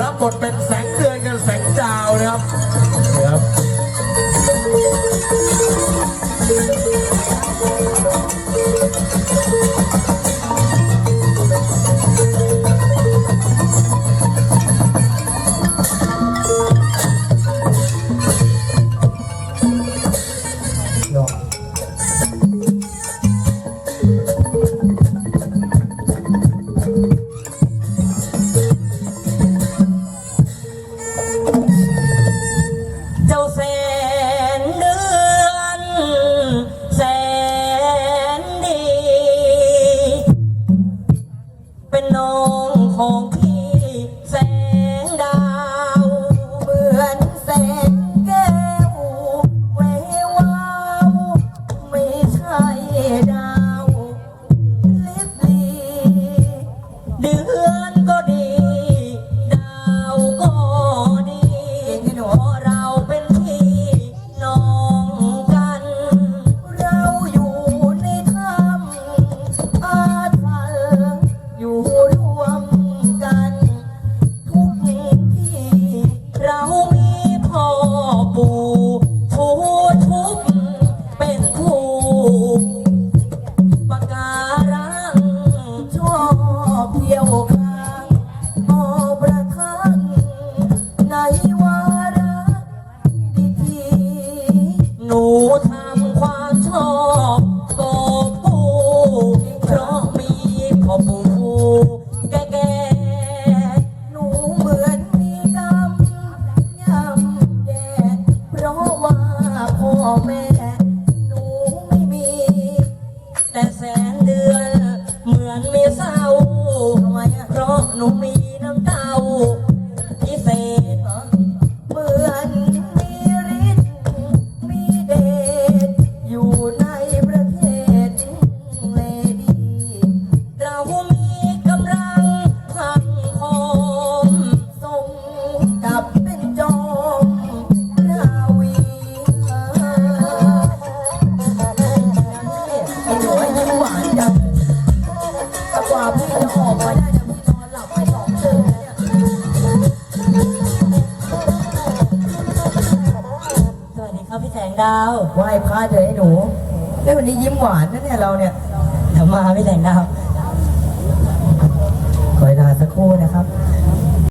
รับบทเป็นแสงเดือนกับแสงดาวนะครับ หนูทำความชอบบอกปูเพราะมีพ่อปูแก่หนูเหมือนมีกรยำแย่เพราะว่าพ่อแม่ no me. ครัพี่แสงดาวไหว้พระเจอให้หนูแล้ววันนี้ยิ้มหวานนะเนี่ยเราเนี่ยทำมาพี่แสงดาวขอเวลาสักครู่นะครับ